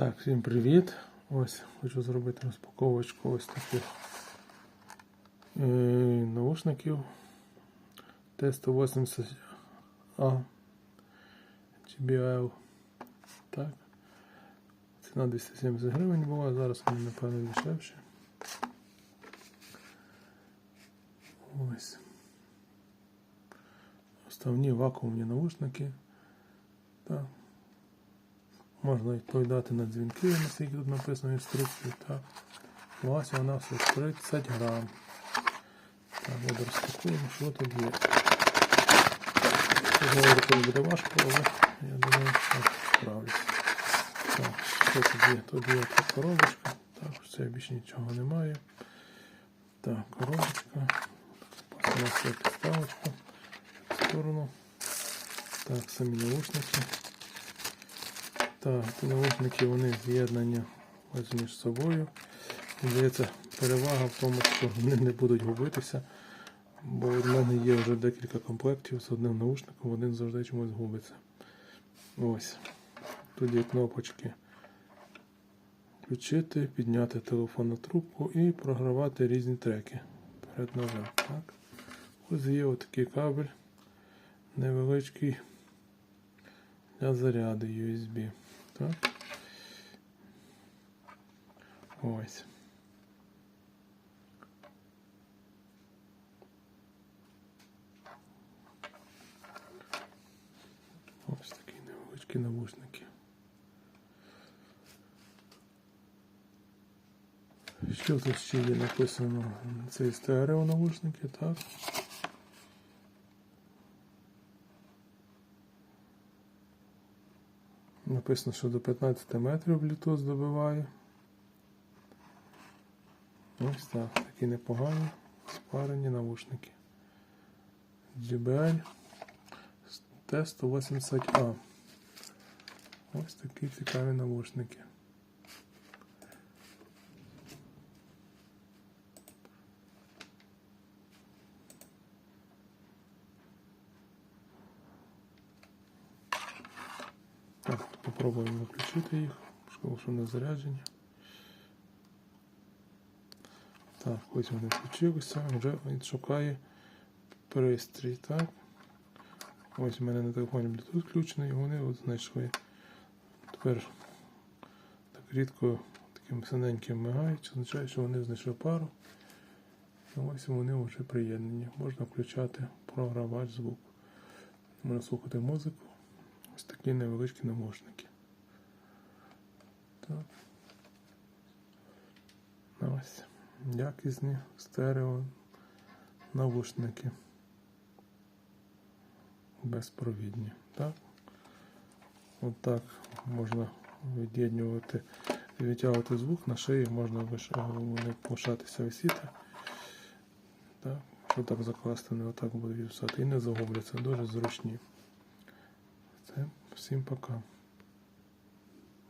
Так, всім привіт. Ось хочу зробити розпаковочку ось таких е, наушників T180A GBL. Так. Ціна 270 гривень була, зараз вони напевно дешевші. Ось. Основні вакуумні наушники. Так. Можна відповідати на дзвінки, наскільки тут написано інструкції. Так. Власне вона все 30 грам. Так, от розпакуємо, що тут є. Коли буде важко, але я думаю, що справлюсь. Так, що тут є? Тут є така коробочка. Так, це більше нічого немає. Так, коробочка. У нас є підставочка в сторону. Так, самі наушники. Так, наушники вони з'єднані ось між собою. Здається, перевага в тому, що вони не будуть губитися. Бо в мене є вже декілька комплектів з одним наушником, один завжди чомусь губиться. Ось. Тут є кнопочки. Включити, підняти телефон на трубку і програвати різні треки. Перед назад. Так. Ось є отакий кабель невеличкий для заряду USB. Так. Ось. Ось такі невеличкі навушники. Що тут ще є написано? Це стерео навушники, так? Написано, що до 15 метрів Bluetooth добиває. Ось так, такі непогані спарені навушники. JBL T180A. Ось такі цікаві навушники. Так, попробуємо включити їх, що не заряджені. Так, ось вони включилися, вже він шукає пристрій, так. Ось у мене на телефоні Bluetooth включений, і вони от знайшли. Тепер так рідко таким синеньким мигають, означає, що вони знайшли пару. І ось вони вже приєднані. Можна включати програвач звук. Можна слухати музику. Такі невеличкі навушники. Так. Ось. Якісні стерео навушники. Безпровідні. Так? От можна від'єднювати, відтягувати звук, на шиї можна не пошатися висіти. Так? Що так закласти, не отак буде вісати. І не загубляться. Дуже зручні. Це всім пока.